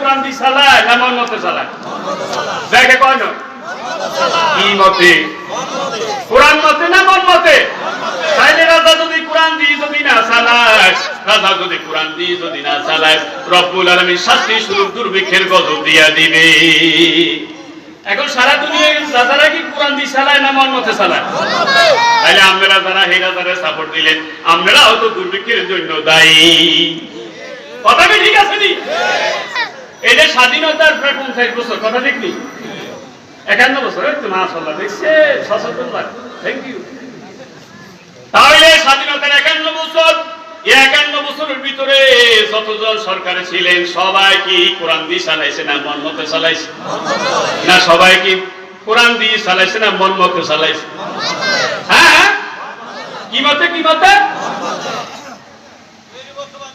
কোরআন দিয়ে চালায় না মন মতে চালায়? দেখে কয় কি মতে? কোরআন মতে না মন মতে? তাইলে রাজা যদি কোরআন দিয়ে যদি না চালায়, রাজা যদি কোরআন দিয়ে যদি না চালায়, রব্বুল আলমী শাস্তি স্বরূপ দুর্ভিক্ষের গজব দিয়া দিবে। এখন সারা দুনিয়ায় রাজারা কি কোরআন দিয়ে চালায় না মন মতে চালায়? তাহলে আপনারা যারা, হে রাজারে সাপোর্ট দিলেন আপনারাও তো দুর্ভিক্ষের জন্য দায়ী। কথা কি ঠিক আছে নি? যে স্বাধীনতার প্রায় পঞ্চাশ বছর, কথা ঠিক নি একান্ন বছর মাশাল্লাহ দেখছে সচেতন থ্যাংক ইউ তাহলে স্বাধীনতার একান্ন বছর একান্ন বছরের ভিতরে যতজন সরকারে ছিলেন, সবাই কি কোরআন দিয়ে চালাইছে না মন মতে চালাইছে? না সবাই কি কোরআন দিয়ে চালাইছে না মন মতে চালাইছে? হ্যাঁ। কি মতে কি মতে?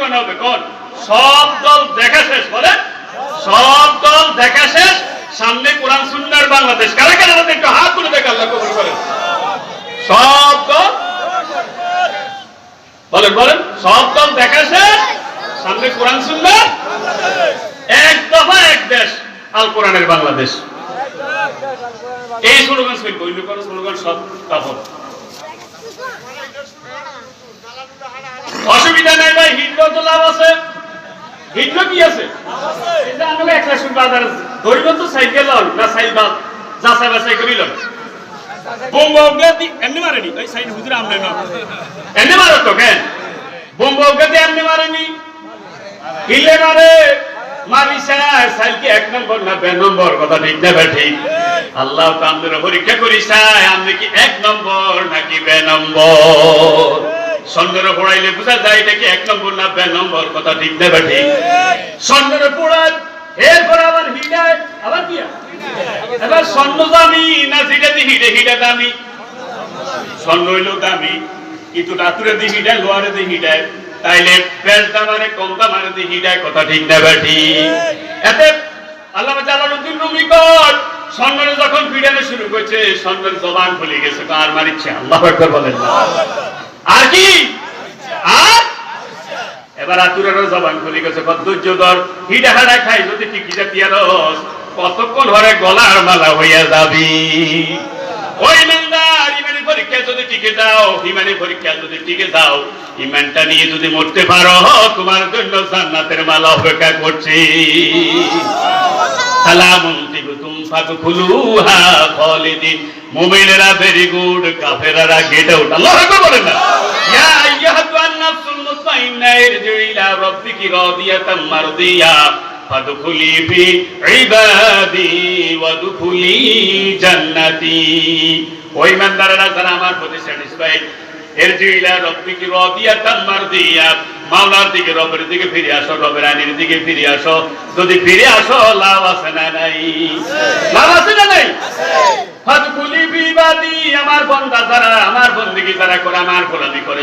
স্লোগান হবে, কোন? সব দল দেখা শেষ বলে সব দল দেখা শেষ, সামনে কোরআন, সুন্নার বাংলাদেশ। কারা কারা একটু হাত তুলে দেখে আল্লাহ কবুল করেন। সব দল বলেন বলেন। সব দল দেখা শেষ, সামনে কোরআন সুন্নার এক দফা, এক দেশ, আল কোরআনের বাংলাদেশ। এই স্লোগান শুনব কোনো স্লোগান সব কাপড় অসুবিধা নাই ভাই হিটলো তো লাভ আছে। হিটলো কি আছে? এটা আমরা এক লাখ বাজার ধরিব তো সাইকেল লন না সাইকেল যাচাই বাছাই করি লন। বোম্বা অজ্ঞাতি এমনি মারেনি? ওই সাইড হুজুর আমনে না। এমনি মারো তো কেন? বোম্বা অজ্ঞাতি এমনি মারেনি? হিলে মারে। মারি সাইল কি এক নম্বর না বে নম্বর কথা ঠিক না বে ঠিক? আল্লাহ তো আমাদের পরীক্ষা করি সাই আপনি কি এক নম্বর নাকি বে নম্বর? সন্ধ্যের পড়াইলে বোঝা যায় এটা কি এক নম্বর না বে নম্বর? কথা ঠিক না বে ঠিক? সন্ধ্যের পড়ান এরপর আবার হিডায় আবার কি? এবার স্বর্ণ দামি না যেটা দি হিডে হিডা দামি? স্বর্ণ হইল দামি। কিন্তু রাতুরে দি হিডায় লোয়ারে দি হিডায় তাইলে বেশ দামারে কম দামারে দি হিডায় কথা ঠিক না বে ঠিক? এতে আল্লাহ জালালউদ্দিন রুমি কর স্বর্ণরে যখন পিড়ানো শুরু করেছে স্বর্ণের জবান খুলে গেছে। তো আর মারিচ্ছে আল্লাহ একবার বলেন আর কি? আর? এবার আতুরেরও জবান খুলে গেছে কত ধৈর্য ধর হিডা হাডা খাই, যদি টিকি জাতীয় রস, কতক্ষণ ঘরে গলার মালা হইয়া যাবি? ওই ইমানদার, ইমানের পরীক্ষা যদি টিকে যাও, ইমানের পরীক্ষা যদি টিকে যাও, ইমানটা নিয়ে যদি মরতে পারো, তোমার জন্য জান্নাতের মালা অপেক্ষা করছি। সালামুন তিবতুম ফাদখুলুহা খালিদিন। মুমিনেরা ভেরি গুড কাফেরারা গেট আউট আল্লাহু আকবার বলেন না। ইয়া আইয়ুহান নাফসুল মুতমাইন্না ইরজি ইলা রাব্বিকি রাদিয়াতাম মারদিয়া। ফাদখুলি ফি ইবাদি ওয়াদখুলি জান্নাতি। ওই ইমানদাররা, যারা আমার প্রতি স্যাটিসফাইড মাওলার দিকে, রবের দিকে ফিরে আসো, রবের দিকে ফিরে আসো। যদি ফিরে আসো, লাভ আছে না নাই? লাভ আছে না নাই? আমার আমার বন্দেগী যারা করে, আমার গোলামি করে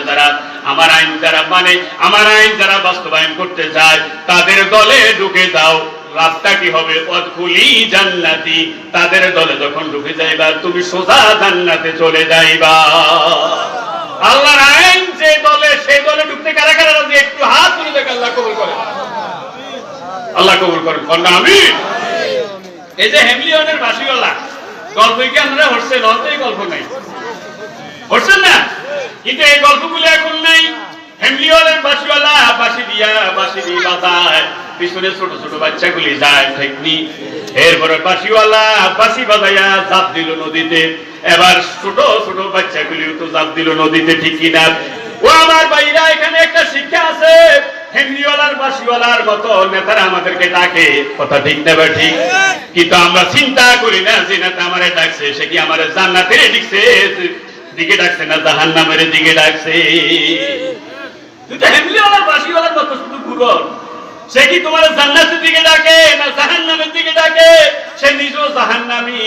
আমার আইন যারা মানে আমার আইন বাস্তবায়ন করতে চায়, তাদের দলে ঢুকে যাও। লাভটা কি হবে? অদখুলি জান্নাতি। তাদের দলে যখন ঢুকে যাইবা, তুমি সোজা জান্নাতে চলে যাইবা। আল্লাহর আইন যে দলে সেই দলে ঢুকতে কারা কারা রাজি? একটু হাত তুলে দেখ আল্লাহ কবুল করে। আল্লাহ কবুল করেন কন্যা আমি এই যে হেমলিয়নের বাসিওয়ালা গল্প কি আপনারা হচ্ছেন অন্তই গল্প নাই। হচ্ছেন না? কিন্তু এই গল্পগুলো এখন নাই। হেমলিয়নের বাসিওয়ালা বাসি দিয়া বাসি দিয়ে বাজায়। পিছনে ছোট ছোট বাচ্চাগুলি যায়, ঠেকনি। এরপরে বাসিওয়ালা বাসি বাজাইয়া জাপ দিল নদীতে। এবার ছোট ছোট বাচ্চাগুলিও তো জাপ দিল নদীতে ঠিক কিনা ও আমার ভাইরা, এখানে একটা শিক্ষা আছে। বাসিওয়ালার না সে কি না জাহান তোমার জান্নাতের দিকে ডাকে না জাহান্নামের দিকে ডাকে সে নিজেও জাহান্নামী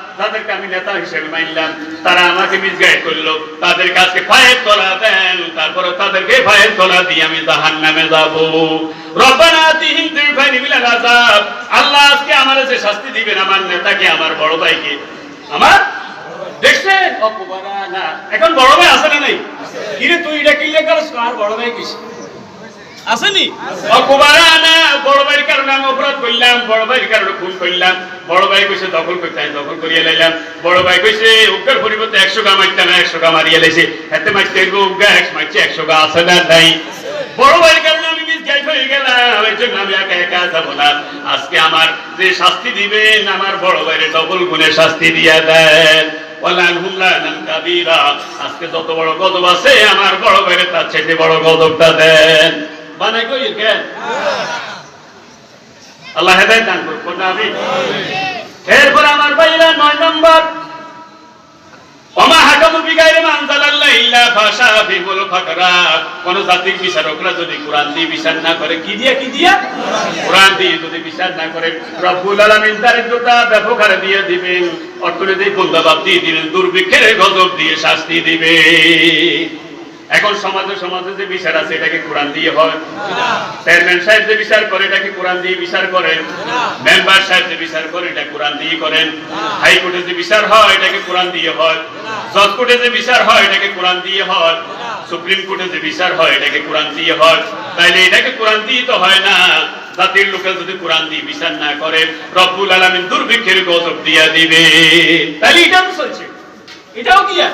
তাদেরকে আমি নেতা হিসেবে মানলাম। তারা আমাকে মিসগাইড করল। তাদের কাছে ফায়ের তোলা দেন। তারপরে তাদেরকে ফায়ের তোলা দিয়ে আমি জাহান নামে যাব এখন বড় ভাই আছে না নাই? তুই আর বড় ভাই কিস? আসেনি? অপবারা না বড় ভাইয়ের কারণে আমি অপরাধ করলাম, বড় ভাইয়ের কারণে খুন করলাম। বড় ভাই কইছে, দখল করতে আমি দখল করিয়ে লাইলাম। বড় ভাই কইছে উগ্গার পরিবর্তে একশো গা মারতে না, একশো গা মারিয়ে লাইছে। হাতে মারতে হইব উগ্গা এক মারছে একশো গা আছে না নাই? বড় ভাইয়ের কারণে আমি মিসগাইড হয়ে গেলাম, এই জন্য আমি একা একা যাব না। আজকে আমার যে শাস্তি দিবেন, আমার বড় ভাইয়ের ডবল গুণে শাস্তি দিয়া দেন। আজকে যত বড় গজব আছে, আমার বড় ভাইয়ের তার চেয়ে বড় গজবটা দেন। বানাই কই কেন আল্লাহ হেদায়েত দান করুন আমি এরপর আমার ভাইরা নয় নম্বর। ওমা বিচারকরা যদি না করে, কি দিয়া কোরআন দিয়ে যদি না করে দিয়ে দুর্ভিক্ষের গজব দিয়ে শাস্তি দিবে এখন সমাজে সমাজে যে বিচার আছে এটাকে কোরআন দিয়ে হয়? চেয়ারম্যান সাহেব যে বিচার করে এটাকে কোরআন দিয়ে বিচার করেন? মেম্বার সাহেব যে বিচার করে এটা কোরআন দিয়ে করেন? হাইকোর্টে যে বিচার হয় এটাকে কোরআন দিয়ে হয়? জজ কোর্টে যে বিচার হয় এটাকে কোরআন দিয়ে হয়? সুপ্রিম কোর্টে যে বিচার হয় এটাকে কোরআন দিয়ে হয়? তাইলে এটাকে কোরআন দিয়ে তো হয় না? জাতির লোকের যদি কোরআন দিয়ে বিচার না করে রব্বুল আলামিন দুর্ভিক্ষের গজব দিয়া দিবে। তাইলে এটাও চলছে? এটাও কি আর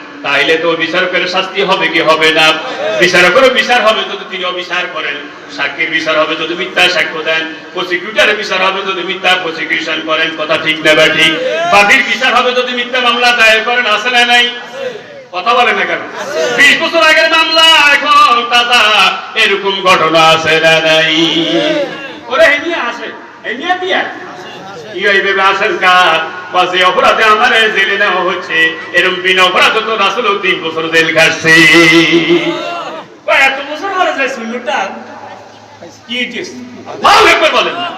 তাইলে তো বিচারকের শাস্তি হবে কি হবে না? বিচারকেরও বিচার হবে যদি তিনি অবিচার করেন। সাক্ষীর বিচার হবে যদি মিথ্যা সাক্ষ্য দেন। প্রসিকিউটারের বিচার হবে যদি মিথ্যা প্রসিকিউশন করেন। কথা ঠিক না বা ঠিক? বাদীর বিচার হবে যদি মিথ্যা মামলা দায়ের করেন। আছে না নাই? কথা বলে না কেন? বিশ বছর আগের মামলা এখন তাজা। এরকম ঘটনা আছে না নাই? ওরে এই নিয়ে আসে। দিয়া কি আসেন কার বা যে অপরাধে আমার জেলে নেওয়া হচ্ছে। এরকম বিনা অপরাধ তো রাসুল তিন বছর জেল খাটছে। এত বছর হয়ে যায় সুন্দরটা? কি ইটিস ভালো একবার বলেন। না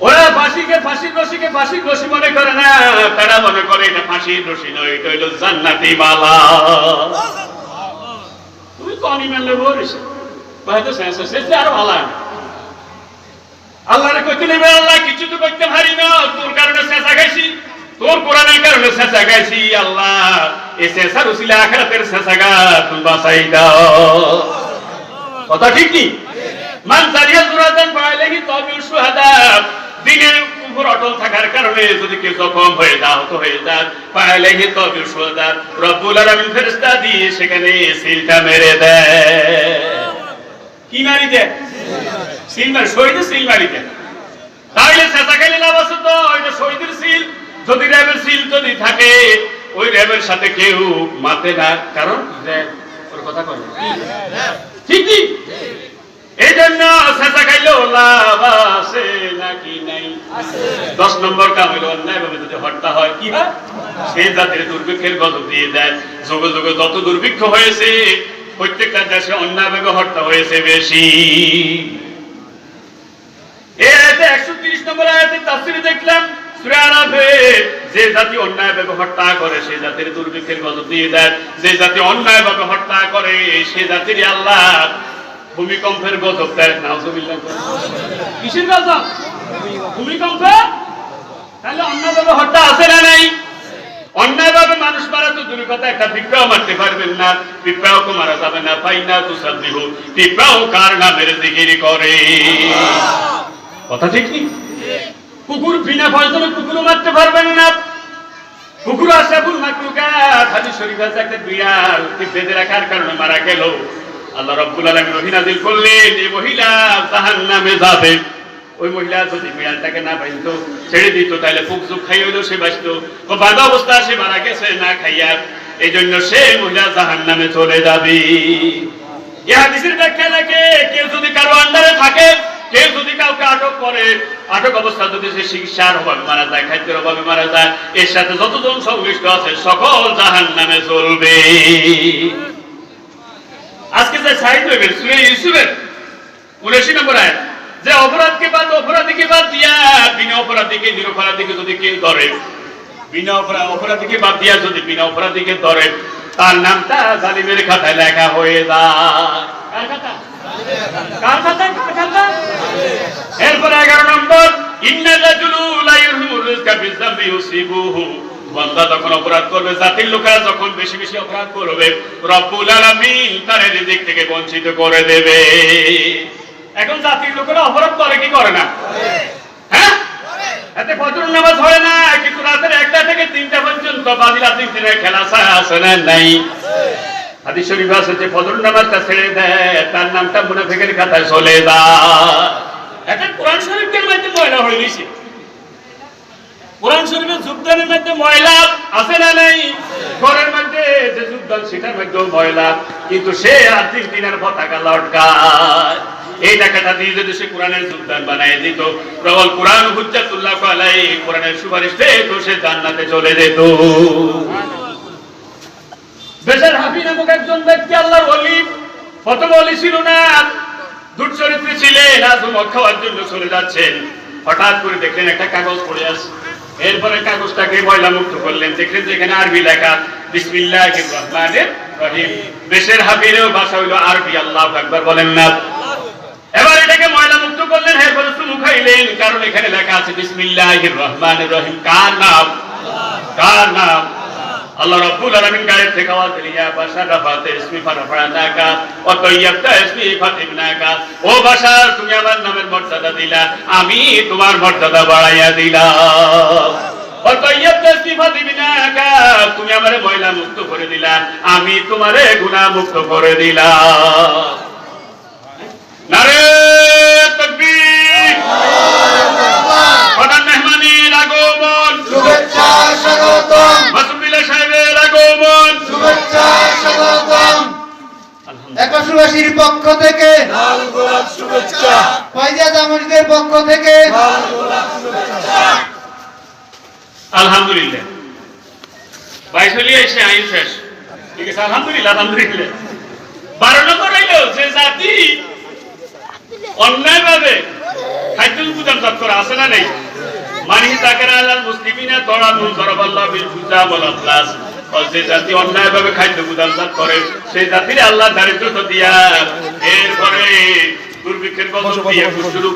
ওরা ফাঁসিকে ফাঁসির রশিকে ফাঁসির রশি মনে করে না। তারা মনে করে এটা ফাঁসির রশি নয় এটা হইল জান্নাতি মালা। তুমি কনি মেলে বলিস হয়তো শেষ শেষ আরও ভালো। আল্লাহরে কইতে নেবে আল্লাহ, কিছু তো করতে পারি না। তোর কারণে শেষা খাইছি তোর কোরআনের কারণে শেষা খাইছি আল্লাহ। এ শেষা রসিলা আখরাতের শেষা গা তুমি বাঁচাই দাও। কথা ঠিক কি? মান সারিয়া সুরাতান পাইলেহি তবে সুহাদা দিনের উপর অটল থাকার কারণে যদি কেউ জখম হয়ে যা হতো হয়ে যা পাইলেহি তবে সুহাদা রব্বুল আলামিন ফেরেশতা দিয়ে সেখানে সিলটা মেরে দেয়। কি মারি দেয়? সিল মারি শহীদে সিল মারি দেয় তাইলে চেঁচা খাইলে লাভ আছে তো শহীদের সিল। যদি র্যাবের সিল যদি থাকে, ওই র্যাবের সাথে কেউ মাতে না। কারণ কথা ঠিক এই জন্য চেঁচা খাইলেও লাভ আছে নাকি নাই? দশ নম্বর কাম হইল অন্যায় ভাবে যদি হত্যা হয়, কি হয় সেই জাতির দুর্ভিক্ষের গজব দিয়ে দেয়। যোগে যোগে যত দুর্ভিক্ষ হয়েছে, প্রত্যেকটা দেশে অন্যায় ভাবে হত্যা হয়েছে বেশি। এই আয়াতে 130 নম্বর আয়াতে তাফসীরে দেখলাম, সূরা আরাফে, যে জাতি অন্যায়ভাবে হত্যা করে সেই জাতির দুর্ভিক্ষের গজব দিয়ে দেয়। যে জাতি অন্যায়ভাবে হত্যা করে সেই জাতির আল্লাহ ভূমিকম্পের গজব দেয়। নাউজুবিল্লাহ। কিসের গজব? ভূমিকম্প তাহলে অন্যায়ভাবে হত্যা আছে না নাই? অন্যায়ভাবে মানুষ মারা তো দূরের কথা, একটা পিঁপড়াও মারতে পারবেন না। পিঁপড়াও মারা যাবে না পাই না তো সাবজিহু পিঁপড়াও কার নামের জিকির করে? কথা ঠিক নেই? কুকুর বিনা ফয়জনে কুকুরও মারতে পারবেন না। কুকুর আশাবুল মাকলুকা হাদিস শরীফ আছে একটা বিড়াল। বেঁধে রাখার কারণে মারা গেল। আল্লাহ রাব্বুল আলামিন ওহী নাযিল করলেন, এই মহিলা জাহান্নামে যাবে। ওই মহিলা যদি বিড়ালটাকে না পাইতো ছেড়ে দিত, তাহলে ফুক জুক খাই হইল সে বাঁচত। ও বাধা অবস্থা, সে মারা গেছে, না খাইয়া। এই জন্য সে মহিলা জাহান্নামে চলে যাবে। এ হাদিসের ব্যাখ্যা লাগে কেউ যদি কারও আন্ডারে থাকে, কেউ যদি কাউকে আটক করে আটক অবস্থা যদি সে চিকিৎসার অভাবে মারা যায়, খাদ্যের অভাবে মারা যায়, এর সাথে যতজন সংশ্লিষ্ট আছে, সকল জাহান নামে চলবে আজকে যে সাহিত্য সুরে ইউসুফের উনিশি নম্বর আয়াত, যে অপরাধকে বাদ, অপরাধীকে বাদ দিয়া, বিনা অপরাধীকে, নিরপরাধীকে যদি কেউ ধরে, বিনা অপরাধ অপরাধীকে বাদ দিয়া যদি বিনা অপরাধীকে ধরে, তার নামটা জালিমের খাতায় লেখা হয়ে যায়। কার খাতা? কার খাতা কার খাতা? ইউসিবুহু। বান্দা যখন অপরাধ করবে, জাতির লোকেরা যখন বেশি বেশি অপরাধ করবে, রব্বুল আলামিন তার রিজিক থেকে বঞ্চিত করে দেবে। এখন জাতির লোকেরা অপরাধ করে, কি করে না? হ্যাঁ? এতে ফজর থেকে ছেড়ে দেয় তার নামটা মুনাফিকের খাতায় চলে যায় এখন কোরআন শরীফের মধ্যে ময়লা হয়ে গেছে? কোরআন শরীফের যোগদানের মধ্যে ময়লা আছে না নাই? ঘরের মধ্যে যে যোগদান সেটার মধ্যে ময়লা। কিন্তু সে আর তিন দিনের পতাকা লটকায়। এই টাকাটা দিয়ে যদি সে কোরআনের যোগদান বানায় দিত, প্রবল কোরআন হুজ্জাতুল্লাহ আলাই কোরআনের সুপারিশ তো সে জান্নাতে চলে যেত। দেশের হাফি নামক একজন ব্যক্তি, আল্লাহর অলি প্রথম অলি ছিল না। দুর্চরিত্রী ছিলেন, আজ মদ খাওয়ার জন্য চলে যাচ্ছেন। হঠাৎ করে দেখলেন একটা কাগজ পড়ে আছে। এরপরে কাগজটাকে ময়লা মুক্ত করলেন। দেখলেন যে এখানে আরবি লেখা বিসমিল্লাহ রহমানের রহিম। দেশের হাবিরে ভাষা হইল আরবি আল্লাহ একবার বলেন না। এবার এটাকে ময়লা মুক্ত করলেন এরপরে চুমু খাইলেন কারণ এখানে লেখা আছে বিসমিল্লাহ রহমান রহিম। কার নাম? কার নাম? আল্লাহ রাব্বুল আলামিন গায়েব থেকে আওয়াজ দিলেন, ইয়া বাশার রাফাতে ইসমি ফারাফানাকা ওয়া তাইয়াবতা ইসমি ফাতিমনাকা ও বাশার, তুমি আমার নামের মর্যাদা দিলা, আমি তোমার মর্যাদা বাড়াইয়া দিলাম। ও তাইয়াবতা ইসমি ফাতিমনাকা তুমি আমারে ময়লা মুক্ত করে দিলা, আমি তোমারে গুনাহ মুক্ত করে দিলাম। আগমন শুভেচ্ছা স্বাগতম। একাশিবাসীর পক্ষ থেকে লাল গোলাপ শুভেচ্ছা। ফয়জা জামুরিদের পক্ষ থেকে লাল গোলাপ শুভেচ্ছা। আলহামদুলিল্লাহ। বাইশ এসে আইন শেষ। ঠিক আছে আলহামদুলিল্লাহ আলহামদুলিল্লাহ। বারো নম্বর হইল যে জাতি অন্যায় ভাবে খাদ্য উপাদান তৎপর আছে না নেই? মানি তাকেরা আল্লাহ মুসলিমিনা তড়া মুল দরবাল্লাহ বিল বলা প্লাস যে জাতি অন্যায় ভাবে খাদ্য উপাদান করে সেই জাতির আল্লাহ দারিদ্রতা দিয়া এরপরে দুর্ভিক্ষের কথা দিয়ে শুরু